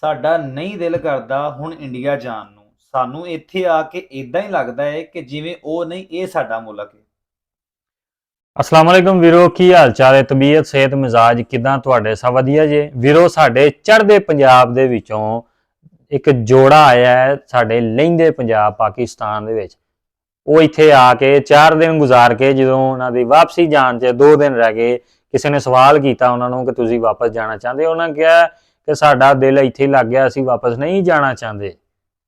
ਸਾਡਾ ਨਹੀਂ ਦਿਲ ਕਰਦਾ ਹੁਣ ਇੰਡੀਆ ਜਾਣ ਨੂੰ। ਸਾਨੂੰ ਇੱਥੇ ਆ ਕੇ ਇਦਾਂ ਹੀ ਲੱਗਦਾ ਹੈ ਕਿ ਜਿਵੇਂ ਉਹ ਨਹੀਂ, ਇਹ ਸਾਡਾ ਮੁਲਕ ਹੈ। ਅਸਲਾਮ ਵਾਲੇਕੁਮ ਵੀਰੋ, ਕੀ ਹਾਲ ਚਾਲ ਹੈ? ਤਬੀਅਤ, ਸਿਹਤ, ਮਿਜ਼ਾਜ ਕਿਦਾਂ ਤੁਹਾਡੇ? ਸਭ ਵਧੀਆ ਜੇ? ਵੀਰੋ, ਸਾਡੇ ਚੜ੍ਹਦੇ ਪੰਜਾਬ ਦੇ ਵਿੱਚੋਂ ਇੱਕ ਜੋੜਾ ਆਇਆ ਹੈ, ਸਾਡੇ ਲਹਿੰਦੇ ਪੰਜਾਬ ਪਾਕਿਸਤਾਨ ਦੇ ਵਿੱਚ। ਉਹ ਇੱਥੇ ਆ ਕੇ 4 ਦਿਨ ਗੁਜ਼ਾਰ ਕੇ ਜਦੋਂ ਉਹਨਾਂ ਦੀ ਵਾਪਸੀ ਜਾਣ 'ਚ 2 ਦਿਨ ਰਹਿ ਗਏ, ਕਿਸੇ ਨੇ ਸਵਾਲ ਕੀਤਾ ਉਹਨਾਂ ਨੂੰ ਕਿ ਤੁਸੀਂ ਵਾਪਸ ਜਾਣਾ ਚਾਹੁੰਦੇ ਹੋ? ਉਹਨਾਂ ਨੇ ਕਿਹਾ ਕਿ ਸਾਡਾ ਦਿਲ ਇੱਥੇ ਹੀ ਲੱਗ ਗਿਆ, ਅਸੀਂ ਵਾਪਸ ਨਹੀਂ ਜਾਣਾ ਚਾਹੁੰਦੇ।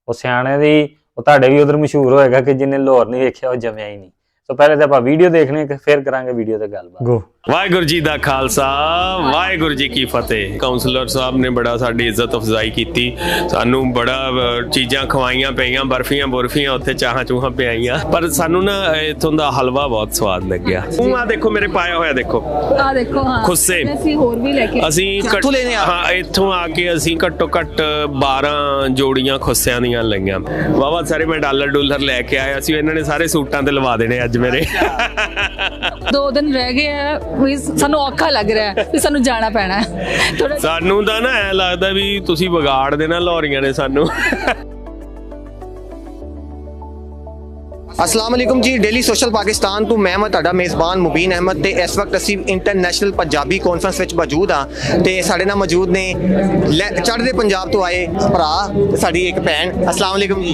ਉਹ ਸਿਆਣੇ ਦੀ, ਉਹ ਤੁਹਾਡੇ ਵੀ ਉਧਰ ਮਸ਼ਹੂਰ ਹੋਏਗਾ ਕਿ ਜਿਹਨੇ ਲਾਹੌਰ ਨਹੀਂ ਵੇਖਿਆ, ਉਹ ਜਮਿਆ ਹੀ ਨਹੀਂ। ਸੋ ਪਹਿਲੇ ਤਾਂ ਆਪਾਂ ਵੀਡੀਓ ਦੇਖਣੇ ਕਿ ਫਿਰ ਕਰਾਂਗੇ ਵੀਡੀਓ ਤੇ ਗੱਲਬਾਤ। ਗੋ ਵਾਹਿਗੁਰੂ ਜੀ ਦਾ ਖਾਲਸਾ ਵਾਹਿਗੁਰੂ ਜੀ ਕੀ ਫਤਿਹ। ਕਾਉਂਸਲਰ ਸਾਹਿਬ ਨੇ ਬੜਾ ਸਾਡੀ ਇੱਜ਼ਤ ਅਫਜ਼ਾਈ ਕੀਤੀ। ਸਾਨੂੰ ਬੜਾ ਚੀਜ਼ਾਂ ਖਵਾਈਆਂ ਪਈਆਂ ਬਰਫੀਆਂ ਬੁਰਫੀਆਂ ਉੱਥੇ ਚਾਹਾਂ ਚੂਹਾਂ ਪਿਆਈਆਂ। ਪਰ ਸਾਨੂੰ ਨਾ ਇਥੋਂ ਦਾ ਹਲਵਾ ਬਹੁਤ ਸਵਾਦ ਲੱਗਿਆ। ਉਹ ਆ ਦੇਖੋ ਮੇਰੇ ਪਾਇਆ ਹੋਇਆ ਦੇਖੋ। ਆ ਦੇਖੋ ਹਾਂ। ਖੁੱਸੇ। ਅਸੀਂ ਹੋਰ ਵੀ ਲੈ ਕੇ ਅਸੀਂ ਘੱਟ- ਹਾਂ ਇੱਥੋਂ ਆ ਕੇ ਅਸੀਂ ਘੱਟੋ ਘੱਟ 12 ਜੋੜੀਆਂ ਖੁੱਸਿਆਂ ਦੀਆਂ ਲਈਆਂ। ਵਾਵਾ ਸਾਰੇ ਮੈਂ ਡਾਲਰ ਡੂਲਰ ਲੈ ਕੇ ਆਇਆ। ਸੀ ਇਹਨਾਂ ਨੇ ਸਾਰੇ ਸੂਟਾਂ ਤੇ ਲਵਾ ਦੇਣੇ ਅੱਜ ਮੇਰੇ। ਦੋ ਦਿਨ ਰਹਿ ਗਏ ਆ। ਵੀ ਸਾਨੂੰ ਔਖਾ ਲੱਗ ਰਿਹਾ ਹੈ ਵੀ ਸਾਨੂੰ ਜਾਣਾ ਪੈਣਾ ਹੈ। ਥੋੜਾ ਸਾਨੂੰ ਤਾਂ ਨਾ ਐ ਲੱਗਦਾ ਵੀ ਤੁਸੀਂ ਵਿਗਾੜ ਦੇਣਾ ਲੋਰੀਆਂ ਨੇ ਸਾਨੂੰ। ਅਸਲਾਮ ਅਲੈਕੁਮ ਜੀ ਡੇਲੀ ਸੋਸ਼ਲ ਪਾਕਿਸਤਾਨ ਤੋਂ ਮੈਂ ਮੈਂ ਤੁਹਾਡਾ ਮੇਜ਼ਬਾਨ ਮੁਬੀਨ ਅਹਿਮਦ ਤੇ ਇਸ ਵਕਤ ਅਸੀਂ ਇੰਟਰਨੈਸ਼ਨਲ ਪੰਜਾਬੀ ਕਾਨਫਰੰਸ ਵਿੱਚ ਮੌਜੂਦ ਹਾਂ ਤੇ ਸਾਡੇ ਨਾਲ ਮੌਜੂਦ ਨੇ ਚੜ੍ਹਦੇ ਪੰਜਾਬ ਤੋਂ ਆਏ ਭਰਾ ਤੇ ਸਾਡੀ ਇੱਕ ਭੈਣ। ਅਸਲਾਮ ਅਲੈਕੁਮ ਜੀ।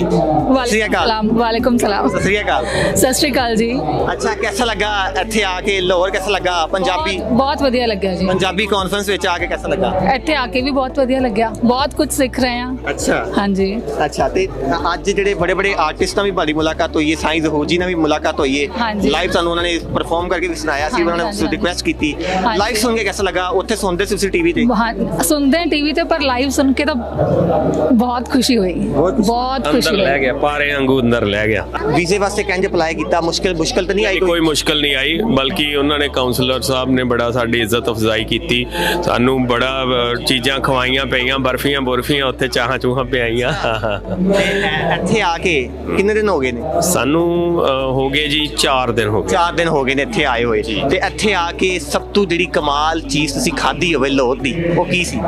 ਸਤਿ ਅਕਾਲ। ਵਾਲੇਕੁਮ ਸਲਾਮ। ਸਤਿ ਸ਼੍ਰੀ ਅਕਾਲ। ਸਤਿ ਸ਼੍ਰੀ ਅਕਾਲ ਜੀ। ਅੱਛਾ ਕਿਹਦਾ ਲੱਗਾ ਇੱਥੇ ਆ ਕੇ? ਲਾਹੌਰ ਕਿਹਦਾ ਲੱਗਾ? ਪੰਜਾਬੀ ਬਹੁਤ- ਵਧੀਆ ਲੱਗਿਆ ਜੀ। ਪੰਜਾਬੀ ਕਾਨਫਰੰਸ ਵਿੱਚ ਆ ਕੇ ਕਿਹਦਾ ਲੱਗਾ? ਇੱਥੇ ਆ ਕੇ ਵੀ ਬਹੁਤ ਵਧੀਆ ਲੱਗਿਆ। ਬਹੁਤ ਕੁਝ ਸਿੱਖ ਰਹੇ ਹਾਂ। ਅੱਛਾ। ਹਾਂਜੀ। ਅੱਛਾ ਤੇ ਅੱਜ ਜਿਹੜੇ ਬੜੇ ਬੜੇ ਆਰਟਿਸਟਾਂ ਵੀ ਬੜੀ ਮੁਲਾਕਾਤ ਹੋਈ ਹੈ ਸਾਈਂ ਜ਼ਹੂਰ ਜੀ ਨਾਲ ਵੀ ਮੁਲਾਕਾਤ ਹੋਈ ਹੈ ਹਾਂਜੀ। ਲਾਈਵ ਸਾਨੂੰ ਉਹਨਾਂ ਨੇ ਪਰਫਾਰਮ ਕਰਕੇ ਵੀ ਸੁਣਾਇਆ ਸੀ ਹਾਂਜੀ, ਉਹਨਾਂ ਹਾਂਜੀ, ਨੇ ਰਿਕੁਐਸਟ ਕੀਤੀ। ਹਾਂਜੀ। ਲਾਈਵ ਸੁਣ ਕੇ ਕਿਹਦਾ ਲੱਗਾ? ਉੱਥੇ ਸੁਣਦੇ ਸੀ ਤੁਸੀਂ ਟੀਵੀ ਤੇ? ਹਾਂ ਸੁਣਦੇ ਟੀਵੀ ਤੇ ਪਰ ਲਾਈਵ ਸੁਣ ਕੇ ਤਾਂ ਬਹੁਤ ਖੁਸ਼ੀ ਹੋਈ। ਬਹੁਤ ਖੁਸ਼ੀ। ਅੰਦਰ ਲੈ ਹੋਈ। ਗਿਆ ਪਾਰੇ ਵਾਂਗੂ ਅੰਦਰ ਲੈ ਗਿਆ। ਵੀਜ਼ੇ ਵਾਸਤੇ ਕਿੰਜ ਅਪਲਾਈ ਕੀਤਾ ਮੁਸ਼ਕਿਲ ਮੁਸ਼ਕਿਲ ਤਾਂ ਨਹੀਂ ਆਈ ਕੋਈ ਮੁਸ਼ਕਲ ਨਹੀਂ ਆਈ ਬਲਕਿ ਉਹਨਾਂ ਨੇ ਕਾਉਂਸਲਰ ਸਾਹਿਬ ਨੇ ਬੜਾ ਸਾਡੀ ਇੱਜ਼ਤ ਅਫਜ਼ਾਈ ਕੀਤੀ। ਸਾਨੂੰ ਬੜਾ ਚੀਜ਼ਾਂ ਖਵਾਈਆਂ ਪਈਆਂ ਬਰਫੀਆਂ ਬੁਰਫੀਆਂ ਉੱਥੇ ਚਾਹਾਂ ਚੂਹਾਂ ਪਿਆਈਆਂ। ਤੇ ਇੱਥੇ ਆ ਕੇ ਕਿੰਨੇ ਦਿਨ ਹੋ ਗਏ ਨੇ? ਸਾਨੂੰ ਅਹ, ਹੋ ਗਏ ਜੀ 4 ਦਿਨ ਹੋ ਗਏ। 4 ਦਿਨ ਹੋ ਗਏ ਨੇ ਇੱਥੇ ਆਏ ਹੋਏ ਤੇ ਇੱਥੇ ਆ ਕੇ ਸਭ ਤੋਂ ਜਿਹੜੀ ਕਮਾਲ ਚੀਜ਼ ਤੁਸੀਂ ਖਾਧੀ ਹੋਵੇ ਲਾਹੌਰ ਦੀ ਉਹ ਕੀ ਸੀ?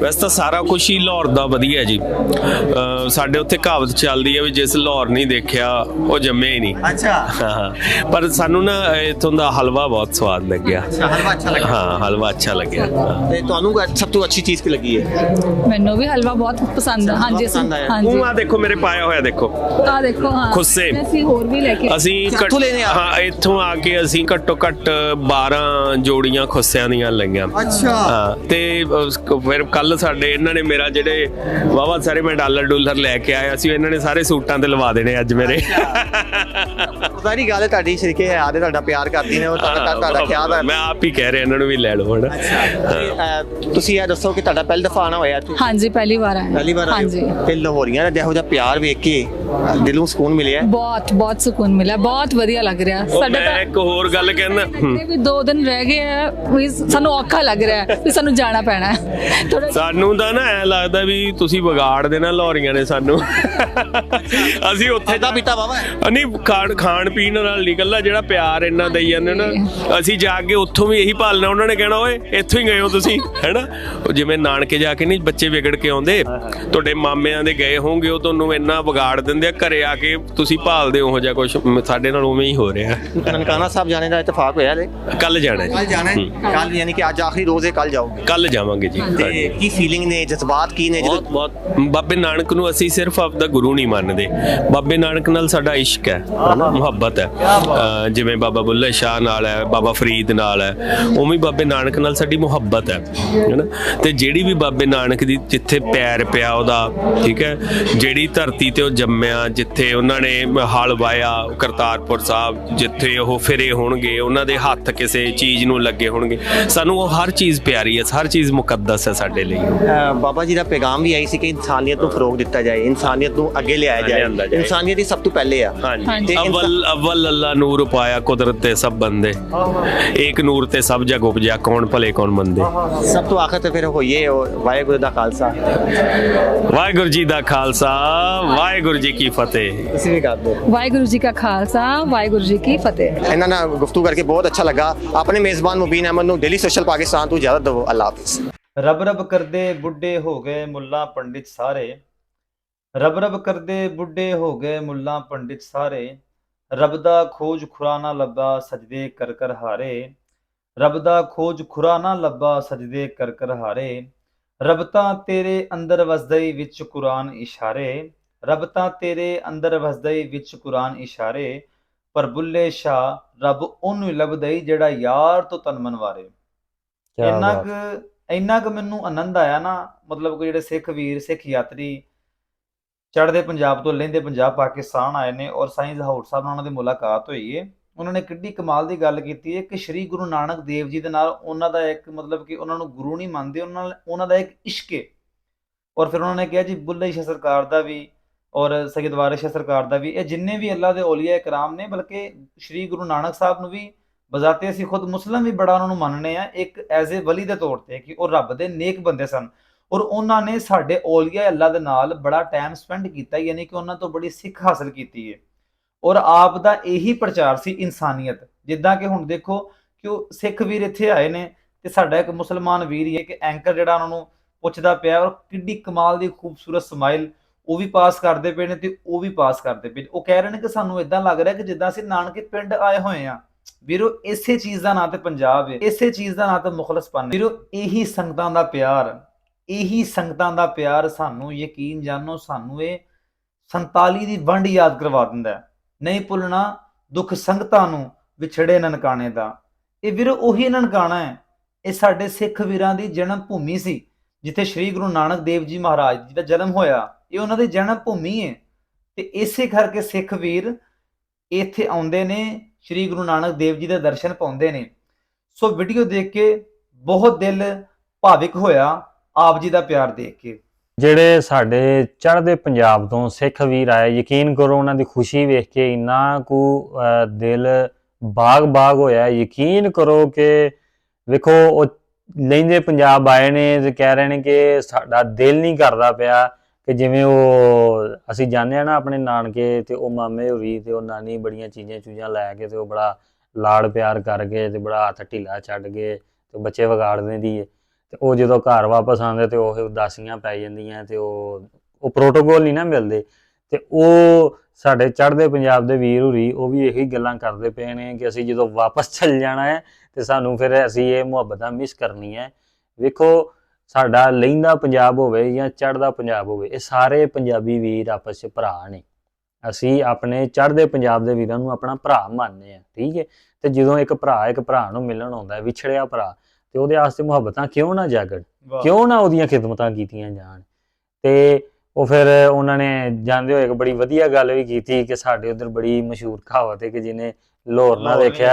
ਵੈਸੇ ਤਾਂ ਸਾਰਾ ਕੁਝ ਹੀ ਲਾਹੌਰ ਦਾ ਵਧੀਆ ਜੀ। ਅਹ, ਸਾਡੇ ਉੱਥੇ ਕਹਾਵਤ ਚੱਲਦੀ ਹੈ ਵੀ ਜਿਸ ਲਾਹੌਰ ਨਹੀਂ ਦੇਖਿਆ ਉਹ ਜੰਮੇ ਹੀ ਨਹੀਂ। ਅੱਛਾ। ਹਾਂ, ਪਰ ਸਾਨੂੰ ਨਾ ਇਥੋਂ ਦਾ ਹਲਵਾ ਬਹੁਤ ਸਵਾਦ ਲੱਗਿਆ। ਅੱਛਾ ਹਲਵਾ ਅੱਛਾ ਹਾਂ ਹਲਵਾ ਅੱਛਾ ਲੱਗਿਆ। ਹਾਂ। ਤੇ ਤੁਹਾਨੂੰ ਸਭ ਤੋਂ ਅੱਛੀ ਚੀਜ਼ ਕੀ ਲੱਗੀ ਹੈ? ਮੈਨੂੰ ਵੀ ਹਲਵਾ ਬਹੁਤ ਪਸੰਦ ਹੈ ਹਾਂਜੀ ਪਸੰਦ ਆਇਆ। ਹਾਂਜੀ। ਉਹ ਆ ਦੇਖੋ ਮੇਰੇ ਪਾਇਆ ਹੋਇਆ ਦੇਖੋ। ਆ ਦੇਖੋ ਹਾਂ। ਖੁੱਸੇ। ਅਸੀਂ ਹੋਰ ਵੀ ਲੈ ਕੇ ਅਸੀਂ ਘੱਟ- ਕਿੱਥੋਂ ਲੈਣੇ ਆ? ਹਾਂ ਇੱਥੋਂ ਆ ਕੇ ਅਸੀਂ ਘੱਟੋ ਘੱਟ 12 ਜੋੜੀਆਂ ਖੁੱਸਿਆਂ ਦੀਆਂ ਲਈਆਂ। ਅੱਛਾ। ਹਾਂ ਤੇ ਫਿਰ ਕੱਲ ਸਾਡੇ ਇਹਨਾਂ ਨੇ ਮੇਰਾ ਜਿਹੜੇ ਵਾਵਾ ਸਾਰੇ ਮੈਂ ਡਾਲਰ ਡੂਲਰ ਲੈ ਕੇ ਆਇਆ ਸੀ ਇਹਨਾਂ ਨੇ ਸਾਰੇ ਸੂਟਾਂ ਤੇ ਲਵਾ ਦੇਣੇ ਅੱਜ ਮੇਰੇ। ਸਾਰੀ ਗੱਲ ਹੈ ਤੁਹਾਡੀ ਸ਼ਰੀਕੇ ਹੈ ਆਦੇ ਤੁਹਾਡਾ ਪਿਆਰ ਕਰਦੀ ਨੇ ਉਹ ਤੁਹਾਡਾ ਤੁਹਾਡਾ ਖਿਆਲ ਹੈ ਮੈਂ ਆਪ ਹੀ ਕਹਿ ਰਿਹਾ ਇਹਨਾਂ ਨੂੰ ਵੀ ਲੈ ਲਓ ਹੁਣ। ਤੁਸੀਂ ਇਹ ਦੱਸੋ ਕਿ ਤੁਹਾਡਾ ਪਹਿਲੀ ਦਫਾ ਆਣਾ ਹੋਇਆ ਹਾਂਜੀ ਪਹਿਲੀ ਵਾਰ ਆਏ ਪਹਿਲੀ ਵਾਰ ਹੋ? ਤੇ ਲਾਹੌਰੀਆਂ ਦਾ ਜਿਹੋ ਜਿਹਾ ਪਿਆਰ ਵੇਖ ਕੇ ਦਿਲ ਨੂੰ ਸਕੂਨ ਮਿਲਿਆ? ਬਹੁਤ ਬਹੁਤ ਸਕੂਨ ਮਿਲਿਆ। ਬਹੁਤ ਵਧੀਆ ਲੱਗ ਰਿਹਾ। ਸਾਡਾ ਮੈਂ ਤਾਂ ਇੱਕ ਹੋਰ ਗੱਲ ਕਹਿਣਾ। ਵੀ ਦੋ ਦਿਨ ਰਹਿ ਗਏ ਆ ਵੀ ਸਾਨੂੰ ਔਖਾ ਲੱਗ ਰਿਹਾ ਵੀ ਸਾਨੂੰ ਜਾਣਾ ਪੈਣਾ। ਥੋੜਾ ਸਾਨੂੰ ਤਾਂ ਨਾ ਐ ਲੱਗਦਾ ਵੀ ਤੁਸੀਂ ਵਿਗਾੜ ਦੇਣਾ ਲੋਰੀਆਂ ਨੇ ਸਾਨੂੰ। ਅਸੀਂ ਉੱਥੇ ਖਾਦਾ ਪੀਤਾ ਬਾਬਾ ਨਹੀਂ ਖਾਣ ਖਾਣ ਪੀਣ ਨਾਲ ਨਿਕਲਦਾ ਜਿਹੜਾ ਪਿਆਰ ਇੰਨਾ ਦਈ ਜਾਂਦੇ ਨਾ ਅਸੀਂ ਜਾ ਕੇ ਉੱਥੋਂ ਵੀ ਇਹੀ ਭਾਲਣਾ ਉਹਨਾਂ ਨੇ ਕਹਿਣਾ ਓਏ ਇੱਥੋਂ ਹੀ ਗਏ ਹੋ ਤੁਸੀਂ ਹੈਨਾ? ਉਹ ਜਿਵੇਂ ਨਾਨਕੇ ਜਾ ਕੇ ਨਹੀਂ ਬੱਚੇ ਵਿਗੜ ਕੇ ਆਉਂਦੇ। ਤੁਹਾਡੇ ਮਾਮਿਆਂ ਦੇ ਗਏ ਹੋਣਗੇ ਉਹ ਤੁਹਾਨੂੰ ਇੰਨਾ ਵਿਗਾੜ ਦਿੰਦੇ ਆ ਘਰੇ ਆ ਕੇ ਤੁਸੀਂ ਭਾਲਦੇ ਹੋ ਜਿਹਾ ਕੁਝ ਸਾਡੇ ਨਾਲ ਉਵੇਂ ਹੀ ਹੋ ਰਿਹਾ। ਨਨਕਾਣਾ ਸਾਹਿਬ ਜਾਣੇ ਦਾ ਇਤਫਾਕ ਹੋਇਆ ਲੈ ਕੱਲ ਜਾਣਾ ਕੱਲ ਜਾਣਾ ਹੈ। ਕੱਲ ਯਾਨੀ ਕਿ ਅੱਜ ਆਖਰੀ ਰੋਜ਼ ਹੈ ਕੱਲ ਜਾਓਗੇ। ਕੱਲ ਜਾਵਾਂਗੇ ਜੀ ਤੇ ਕੀ ਫੀਲਿੰਗ ਨੇ ਜਜ਼ਬਾਤ ਕੀ ਨੇ ਜਦੋਂ ਬਹੁਤ ਬਾਬੇ ਨਾਨਕ ਨੂੰ ਅਸੀਂ ਸਿਰਫ ਆਪਦਾ ਗੁਰੂ ਨਹੀਂ ਮੰਨਦੇ। ਬਾਬੇ ਨਾਨਕ ਨਾਲ ਸਾਡਾ ਇਸ਼ਕ ਹੈ ਹਨਾ? ਮੁਹੱਬਤ ਹੈ। ਜਿਵੇਂ ਬਾਬਾ ਬੁੱਲੇ ਸ਼ਾਹ ਨਾਲ ਹੈ ਬਾਬਾ ਫਰੀਦ ਨਾਲ ਹੈ ਉਵੇਂ ਹੀ ਬਾਬੇ ਨਾਨਕ ਨਾਲ ਸਾਡੀ ਮੁਹੱਬਤ ਹੈ ਹਨਾ? ਤੇ ਜਿਹੜੀ ਵੀ ਬਾਬੇ ਨਾਨਕ ਦੀ ਜਿੱਥੇ ਪੈਰ ਪਿਆ ਉਹਦਾ ਠੀਕ ਹੈ? ਜਿਹੜੀ ਧਰਤੀ ਤੇ ਉਹ ਜੰਮਿਆ ਜਿੱਥੇ ਉਹਨਾਂ ਨੇ ਹਲ ਵਾਇਆ ਕਰਤਾਰਪੁਰ ਸਾਹਿਬ ਜਿੱਥੇ ਉਹ ਫਿਰੇ ਹੋਣਗੇ ਉਹਨਾਂ ਦੇ ਹੱਥ ਕਿਸੇ ਚੀਜ਼ ਨੂੰ ਲੱਗੇ ਹੋਣਗੇ। ਸਾਨੂੰ ਉਹ ਹਰ ਚੀਜ਼ ਪਿਆਰੀ ਹੈ ਹਰ ਚੀਜ਼ ਮੁਕੱਦਸ ਹੈ ਸਾਡੇ ਲਈ। ਬਾਬਾ ਜੀ ਦਾ ਪੈਗਾਮ ਵੀ ਆਈ ਸੀ ਕਿ ਇਨਸਾਨੀਅਤ ਨੂੰ ਫਰੋਗ ਦਿੱਤਾ ਜਾਏ ਇਨਸਾਨੀਅਤ ਨੂੰ ਅੱਗੇ ਲਿਆਇਆ ਜਾਏ। ਇਨਸਾਨੀਅਤ ਹੀ ਸਭ ਤੋਂ ਪਹਿਲੇ ਆ। ਹਾਂਜੀ। ਅਵਲ ਅਵਲ ਅੱਲਾ ਨੂਰ ਪਾਇਆ ਕੁਦਰਤ ਤੇ ਸਭ ਬੰਦੇ। ਏਕ ਨੂਰ ਤੇ ਸਭ ਜਗ ਉਪਜਿਆ ਕੌਣ ਭਲੇ ਕੌਣ ਮੰਦੇ। ਸਭ ਤੋਂ ਆਖਰ ਤੇ ਫਿਰ ਹੋਈਏ ਵਾਹਿਗੁਰੂ ਦਾ ਖਾਲਸਾ। ਵਾਹਿਗੁਰੂ ਜੀ ਦਾ ਖਾਲਸਾ ਵਾਹਿਗੁਰੂ ਜੀ ਕੀ ਫਤਿਹ। ਤੁਸੀਂ ਵੀ ਕਰ ਦਿਓ। ਵਾਹਿਗੁਰੂ ਜੀ ਕਾ ਖਾਲਸਾ ਵਾਹਿਗੁਰੂ ਜੀ ਕੀ ਫਤਿਹ। ਇਹਨਾਂ ਨਾਲ ਗੁਫ਼ਤਗੂ ਕਰਕੇ ਬਹੁਤ ਅੱਛਾ ਲੱਗਾ। ਆਪਣੇ ਮੇਜ਼ਬਾਨ ਮੁਬੀਨ ਅਹਿਮਦ ਨੂੰ ਡੇਲੀ ਸੋਸ਼ਲ ਪਾਕਿਸਤਾਨ ਤੋਂ ਇਜਾਜ਼ਤ ਦਿਓ ਅੱਲਾਹ ਹਾਫਿਜ਼। ਰਬ ਰਬ ਕਰਦੇ ਬੁੱਢੇ ਹੋ ਗਏ ਮੁੱਲਾ ਪੰਡਿਤ ਸਾਰੇ। ਰਬ ਰਬ ਕਰਦੇ ਬੁੱਢੇ ਹੋ ਗਏ ਮੁੱਲਾ ਪੰਡਿਤ ਸਾਰੇ। ਰੱਬ ਦਾ ਖੋਜ ਖੁਰਾ ਨਾ ਲੱਭਾ ਸਜਦੇ ਕਰ ਕਰ ਹਾਰੇ। ਰੱਬ ਦਾ ਖੋਜ ਖੁਰਾ ਨਾ ਲੱਭਾ ਸਜਦੇ ਕਰ ਕਰ ਹਾਰੇ। ਰੱਬ ਤਾਂ ਤੇਰੇ ਅੰਦਰ ਵਸਦਾ ਵਿੱਚ ਕੁਰਾਨ ਇਸ਼ਾਰੇ। ਰੱਬ ਤਾਂ ਤੇਰੇ ਅੰਦਰ ਵਸਦਾ ਈ ਵਿੱਚ ਕੁਰਾਨ ਇਸ਼ਾਰੇ ਪਰ ਬੁੱਲੇ ਸ਼ਾ ਰੱਬ ਉਹਨੂੰ ਹੀ ਲੱਭਦਾ ਈ ਜਿਹੜਾ ਯਾਰ ਤੋਂ ਤਨ ਮਨਵਾਰੇ ਇੰਨਾ। ਕੁ ਇੰਨਾ ਕੁ ਮੈਨੂੰ ਆਨੰਦ ਆਇਆ ਨਾ ਮਤਲਬ ਕਿ ਜਿਹੜੇ ਸਿੱਖ ਵੀਰ ਸਿੱਖ ਯਾਤਰੀ ਚੜ੍ਹਦੇ ਪੰਜਾਬ ਤੋਂ ਲਹਿੰਦੇ ਪੰਜਾਬ ਪਾਕਿਸਤਾਨ ਆਏ ਨੇ ਔਰ ਸਾਈਂ ਜ਼ਹੂਰ ਸਾਹਿਬ ਨਾਲ ਉਹਨਾਂ ਦੀ ਮੁਲਾਕਾਤ ਹੋਈ ਏ ਉਹਨਾਂ ਨੇ ਕਿੱਡੀ ਕਮਾਲ ਦੀ ਗੱਲ ਕੀਤੀ ਹੈ ਕਿ ਸ੍ਰੀ ਗੁਰੂ ਨਾਨਕ ਦੇਵ ਜੀ ਦੇ ਨਾਲ ਉਹਨਾਂ ਦਾ ਇੱਕ ਮਤਲਬ ਕਿ ਉਹਨਾਂ ਨੂੰ ਗੁਰੂ ਨਹੀਂ ਮੰਨਦੇ ਉਹਨਾਂ ਨਾਲ ਉਹਨਾਂ ਦਾ ਇੱਕ ਇਸ਼ਕ ਹੈ ਔਰ ਫਿਰ ਉਹਨਾਂ ਨੇ ਕਿਹਾ ਜੀ ਬੁੱਲੇ ਸ਼ਾਹ ਸਰਕਾਰ ਦਾ ਵੀ ਔਰ ਸੈਯਦ ਵਾਰਿਸ ਸਰਕਾਰ ਦਾ ਵੀ। ਇਹ ਜਿੰਨੇ ਵੀ ਅੱਲਾ ਦੇ ਔਲੀਆ ਇਕਰਾਮ ਨੇ, ਬਲਕਿ ਸ੍ਰੀ ਗੁਰੂ ਨਾਨਕ ਸਾਹਿਬ ਨੂੰ ਵੀ, ਬਜ਼ਾਤੇ ਅਸੀਂ ਖੁਦ ਮੁਸਲਮ ਵੀ ਬੜਾ ਉਹਨਾਂ ਨੂੰ ਮੰਨਨੇ ਆ, ਇੱਕ ਐਜ਼ ਏ ਵਲੀ ਦੇ ਤੌਰ ਤੇ ਕਿ ਉਹ ਰੱਬ ਦੇ ਨੇਕ ਬੰਦੇ ਸਨ। ਔਰ ਉਹਨਾਂ ਨੇ ਸਾਡੇ ਔਲੀਆ ਅੱਲਾ ਦੇ ਨਾਲ ਬੜਾ ਟਾਈਮ ਸਪੈਂਡ ਕੀਤਾ, ਯਾਨੀ ਕਿ ਉਹਨਾਂ ਤੋਂ ਬੜੀ ਸਿੱਖ ਹਾਸਲ ਕੀਤੀ ਹੈ ਔਰ ਆਪ ਦਾ ਇਹੀ ਪ੍ਰਚਾਰ ਸੀ ਇਨਸਾਨੀਅਤ। ਜਿੱਦਾਂ ਕਿ ਹੁਣ ਦੇਖੋ ਕਿ ਉਹ ਸਿੱਖ ਵੀਰ ਇੱਥੇ ਆਏ ਨੇ ਤੇ ਸਾਡਾ ਇੱਕ ਮੁਸਲਮਾਨ ਵੀਰ ਹੀ ਹੈ ਕਿ ਐਂਕਰ ਜਿਹੜਾ ਉਹਨਾਂ ਨੂੰ ਪੁੱਛਦਾ ਪਿਆ, ਔਰ ਕਿੱਡੀ ਕਮਾਲ ਦੀ ਖੂਬਸੂਰਤ ਸਮਾਈਲ ਉਹ ਵੀ ਪਾਸ ਕਰਦੇ ਪਏ ਨੇ ਤੇ ਉਹ ਵੀ ਪਾਸ ਕਰਦੇ ਪਏ ਨੇ। ਉਹ ਕਹਿ ਰਹੇ ਨੇ ਕਿ ਸਾਨੂੰ ਇਦਾਂ ਲੱਗ ਰਿਹਾ ਕਿ ਜਿੱਦਾਂ ਅਸੀਂ ਨਾਨਕੇ ਪਿੰਡ ਆਏ ਹੋਏ ਆ ਵੀਰੋ, ਇਸੇ ਚੀਜ਼ ਦਾ ਨਾਂ ਤੇ ਪੰਜਾਬ ਹੈ ਇਸੇ ਚੀਜ਼ ਦਾ ਨਾਂ ਤੇ ਮੁਖਲਸਪਨ ਹੈ ਵੀਰੋ, ਇਹੀ ਸੰਗਤਾਂ ਦਾ ਪਿਆਰ, ਇਹੀ ਸੰਗਤਾਂ ਦਾ ਪਿਆਰ ਸਾਨੂੰ ਯਕੀਨ ਜਾਨੋ, ਸਾਨੂੰ ਇਹ 47 ਦੀ ਵੰਡ ਯਾਦ ਕਰਵਾ ਦਿੰਦਾ ਹੈ। ਨਹੀਂ ਭੁੱਲਣਾ ਦੁੱਖ ਸੰਗਤਾਂ ਨੂੰ ਵਿਛੜੇ ਨਨਕਾਣੇ ਦਾ। ਇਹ ਵੀਰੋ, ਉਹੀ ਨਨਕਾਣਾ ਹੈ। ਇਹ ਸਾਡੇ ਸਿੱਖ ਵੀਰਾਂ ਦੀ ਜਨਮ ਭੂਮੀ ਸੀ, ਜਿੱਥੇ ਸ੍ਰੀ ਗੁਰੂ ਨਾਨਕ ਦੇਵ ਜੀ ਮਹਾਰਾਜ ਜੀ ਦਾ ਜਨਮ ਹੋਇਆ। ਇਹ ਉਹਨਾਂ ਦੀ ਜਨਮ ਭੂਮੀ ਹੈ ਤੇ ਇਸੇ ਕਰਕੇ ਸਿੱਖ ਵੀਰ ਇੱਥੇ ਆਉਂਦੇ ਨੇ, ਸ੍ਰੀ ਗੁਰੂ ਨਾਨਕ ਦੇਵ ਜੀ ਦੇ ਦਰਸ਼ਨ ਪਾਉਂਦੇ ਨੇ। ਸੋ ਵੀਡੀਓ ਦੇਖ ਕੇ ਬਹੁਤ ਦਿਲ ਭਾਵਿਕ ਹੋਇਆ ਆਪ ਜੀ ਦਾ ਪਿਆਰ ਦੇਖ ਕੇ। ਜਿਹੜੇ ਸਾਡੇ ਚੜ੍ਹਦੇ ਪੰਜਾਬ ਤੋਂ ਸਿੱਖ ਵੀਰ ਆਏ, ਯਕੀਨ ਕਰੋ ਉਹਨਾਂ ਦੀ ਖੁਸ਼ੀ ਵੇਖ ਕੇ ਇੰਨਾ ਕੁ ਦਿਲ ਬਾਗ-ਬਾਗ ਹੋਇਆ। ਯਕੀਨ ਕਰੋ ਕਿ ਵੇਖੋ, ਉਹ ਲਹਿੰਦੇ ਪੰਜਾਬ ਆਏ ਨੇ ਤੇ ਕਹਿ ਰਹੇ ਨੇ ਕਿ ਸਾਡਾ ਦਿਲ ਨਹੀਂ ਕਰਦਾ ਪਿਆ। ਕਿ ਜਿਵੇਂ ਉਹ ਅਸੀਂ ਜਾਂਦੇ ਆ ਨਾ ਆਪਣੇ ਨਾਨਕੇ ਤੇ ਉਹ ਮਾਮੇ ਹੋਰੀ ਤੇ ਉਹ ਨਾਨੀ ਬੜੀਆਂ ਚੀਜ਼ਾਂ ਚੂਜ਼ਾਂ ਲੈ ਕੇ ਤੇ ਉਹ ਬੜਾ ਲਾੜ ਪਿਆਰ ਕਰਕੇ ਤੇ ਬੜਾ ਹੱਥ ਢਿੱਲਾ ਛੱਡ ਕੇ ਤੇ ਬੱਚੇ ਵਿਗਾੜ ਦਿੰਦੀ ਏ। ਤੇ ਉਹ ਜਦੋਂ ਘਰ ਵਾਪਸ ਆਉਂਦੇ ਤੇ ਉਹ ਉਦਾਸੀਆਂ ਪੈ ਜਾਂਦੀਆਂ ਤੇ ਉਹ ਉਹ ਪ੍ਰੋਟੋਕੋਲ ਨਹੀਂ ਨਾ ਮਿਲਦੇ। ਤੇ ਉਹ ਸਾਡੇ ਚੜ੍ਹਦੇ ਪੰਜਾਬ ਦੇ ਵੀਰ ਹੁਰੀ, ਉਹ ਵੀ ਇਹੀ ਗੱਲਾਂ ਕਰਦੇ ਪਏ ਨੇ ਕਿ ਅਸੀਂ ਜਦੋਂ ਵਾਪਸ ਚੱਲ ਜਾਣਾ ਹੈ ਤੇ ਸਾਨੂੰ ਫਿਰ ਅਸੀਂ ਇਹ ਮੁਹੱਬਤਾਂ ਮਿਸ ਕਰਨੀ ਹੈ। ਵੇਖੋ ਸਾਡਾ ਲਹਿੰਦਾ ਪੰਜਾਬ ਹੋਵੇ ਜਾਂ ਚੜ੍ਹਦਾ ਪੰਜਾਬ ਹੋਵੇ ਇਹ ਸਾਰੇ ਪੰਜਾਬੀ ਵੀਰ ਆਪਸ ਵਿੱਚ ਭਰਾ ਨੇ। ਅਸੀਂ ਆਪਣੇ ਚੜ੍ਹਦੇ ਪੰਜਾਬ ਦੇ ਵੀਰਾਂ ਨੂੰ ਆਪਣਾ ਭਰਾ ਮੰਨਦੇ ਆ ਠੀਕ ਹੈ? ਤੇ ਜਦੋਂ ਇੱਕ ਭਰਾ ਇੱਕ ਭਰਾ ਨੂੰ ਮਿਲਣ ਆਉਂਦਾ ਹੈ ਵਿਛੜਿਆ ਭਰਾ ਤੇ ਉਹਦੇ ਵਾਸਤੇ ਮੁਹੱਬਤਾਂ ਕਿਉਂ ਨਾ ਜਾਗਣ? ਕਿਉਂ ਨਾ ਉਹਦੀਆਂ ਖਿਦਮਤਾਂ ਕੀਤੀਆਂ ਜਾਣ? ਤੇ ਉਹ ਫਿਰ ਉਹਨਾਂ ਨੇ ਜਾਂਦੇ ਹੋਏ ਇੱਕ ਬੜੀ ਵਧੀਆ ਗੱਲ ਵੀ ਕੀਤੀ ਕਿ ਸਾਡੇ ਉਧਰ ਬੜੀ ਮਸ਼ਹੂਰ ਕਹਾਵਤ ਹੈ ਕਿ ਜਿਹਨੇ ਲਾਹੌਰ ਨਾ ਦੇਖਿਆ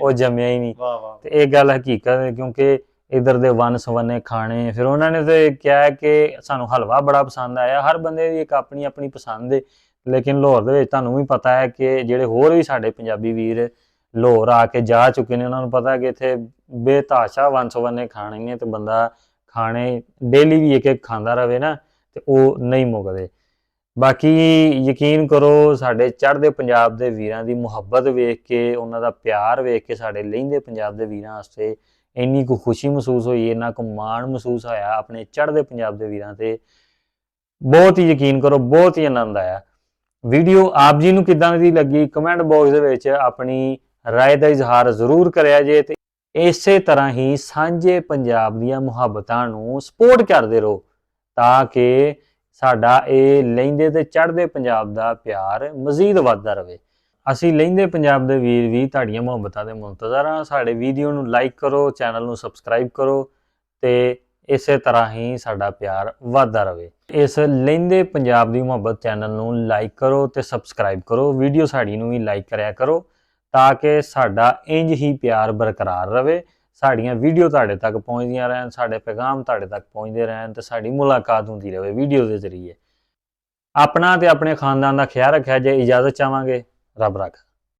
ਉਹ ਜੰਮਿਆ ਹੀ ਨਹੀਂ। ਤੇ ਇਹ ਗੱਲ ਹਕੀਕਤ ਹੈ ਕਿਉਂਕਿ ਇਧਰ ਦੇ ਵਨ ਸਵੰਨੇ ਖਾਣੇ, ਫਿਰ ਉਹਨਾਂ ਨੇ ਤੇ ਕਿਹਾ ਕਿ ਸਾਨੂੰ ਹਲਵਾ ਬੜਾ ਪਸੰਦ ਆਇਆ। ਹਰ ਬੰਦੇ ਦੀ ਇੱਕ ਆਪਣੀ ਆਪਣੀ ਪਸੰਦ ਹੈ ਲੇਕਿਨ ਲਾਹੌਰ ਦੇ ਵਿੱਚ ਤੁਹਾਨੂੰ ਵੀ ਪਤਾ ਹੈ ਕਿ ਜਿਹੜੇ ਹੋਰ ਵੀ ਸਾਡੇ ਪੰਜਾਬੀ ਵੀਰ ਲਾਹੌਰ ਆ ਕੇ ਜਾ ਚੁੱਕੇ ਨੇ, ਉਹਨਾਂ ਨੂੰ ਪਤਾ ਕਿ ਇੱਥੇ ਬੇਤਾਸ਼ਾ ਵਨ ਸਵੰਨੇ ਖਾਣੇ ਨੇ ਤੇ ਬੰਦਾ ਖਾਣੇ ਡੇਲੀ ਵੀ ਇੱਕ ਇੱਕ ਖਾਂਦਾ ਰਵੇ ਨਾ ਤੇ ਉਹ ਨਹੀਂ ਮੁੱਕਦੇ। ਬਾਕੀ ਯਕੀਨ ਕਰੋ, ਸਾਡੇ ਚੜ੍ਹਦੇ ਪੰਜਾਬ ਦੇ ਵੀਰਾਂ ਦੀ ਮੁਹੱਬਤ ਵੇਖ ਕੇ, ਉਹਨਾਂ ਦਾ ਪਿਆਰ ਵੇਖ ਕੇ ਸਾਡੇ ਲਹਿੰਦੇ ਪੰਜਾਬ ਦੇ ਵੀਰਾਂ ਵਾਸਤੇ ਇੰਨੀ ਕੁ ਖੁਸ਼ੀ ਮਹਿਸੂਸ ਹੋਈ, ਇੰਨਾ ਕੁ ਮਾਣ ਮਹਿਸੂਸ ਹੋਇਆ ਆਪਣੇ ਚੜ੍ਹਦੇ ਪੰਜਾਬ ਦੇ ਵੀਰਾਂ ਤੇ। ਬਹੁਤ ਹੀ ਯਕੀਨ ਕਰੋ, ਬਹੁਤ ਹੀ ਆਨੰਦ ਆਇਆ। ਵੀਡੀਓ ਆਪ ਜੀ ਨੂੰ ਕਿਦਾਂ ਦੀ ਲੱਗੀ? ਕਮੈਂਟ ਬਾਕਸ ਦੇ ਵਿੱਚ ਆਪਣੀ ਰਾਏ ਦਾ ਇਜ਼ਹਾਰ ਜ਼ਰੂਰ ਕਰਿਆ ਜੇ ਤੇ ਇਸੇ ਤਰ੍ਹਾਂ ਹੀ ਸਾਂਝੇ ਪੰਜਾਬ ਦੀਆਂ ਮੁਹੱਬਤਾਂ ਨੂੰ ਸਪੋਰਟ ਕਰਦੇ ਰਹੋ ਤਾਂ ਕਿ ਸਾਡਾ ਇਹ ਲਹਿੰਦੇ ਤੇ ਚੜ੍ਹਦੇ ਪੰਜਾਬ ਦਾ ਪਿਆਰ ਮਜ਼ੀਦ ਵੱਧਦਾ ਰਹੇ। ਅਸੀਂ ਲਹਿੰਦੇ ਪੰਜਾਬ ਦੇ ਵੀਰ ਵੀ ਤੁਹਾਡੀਆਂ ਮੁਹੱਬਤਾਂ ਦੇ ਮੁੰਤਜ਼ਰ ਹਾਂ। ਸਾਡੇ ਵੀਡੀਓ ਨੂੰ ਲਾਈਕ ਕਰੋ ਚੈਨਲ ਨੂੰ ਸਬਸਕ੍ਰਾਈਬ ਕਰੋ ਤੇ ਇਸੇ ਤਰ੍ਹਾਂ ਹੀ ਸਾਡਾ ਪਿਆਰ ਵੱਧਦਾ ਰਹੇ। ਇਸ ਲਹਿੰਦੇ ਪੰਜਾਬ ਦੀ ਮੁਹੱਬਤ ਚੈਨਲ ਨੂੰ ਲਾਈਕ ਕਰੋ ਤੇ ਸਬਸਕ੍ਰਾਈਬ ਕਰੋ। ਵੀਡੀਓ ਸਾਡੀ ਨੂੰ ਵੀ ਲਾਈਕ ਕਰਿਆ ਕਰੋ ਤਾਂ ਕਿ ਸਾਡਾ ਇੰਜ ਹੀ ਪਿਆਰ ਬਰਕਰਾਰ ਰਹੇ। ਸਾਡੀਆਂ ਵੀਡੀਓ ਤੁਹਾਡੇ ਤੱਕ ਪਹੁੰਚਦੀਆਂ ਰਹਿਣ, ਸਾਡੇ ਪੈਗਾਮ ਤੁਹਾਡੇ ਤੱਕ ਪਹੁੰਚਦੇ ਰਹਿਣ ਤੇ ਸਾਡੀ ਮੁਲਾਕਾਤ ਹੁੰਦੀ ਰਹੇ ਵੀਡੀਓ ਦੇ ਜ਼ਰੀਏ। ਆਪਣਾ ਤੇ ਆਪਣੇ ਖਾਨਦਾਨ ਦਾ ਖਿਆਲ ਰੱਖਿਆ ਜੇ ਇਜਾਜ਼ਤ ਚਾਹਾਂਗੇ। ਰੱਬ ਰੱਖ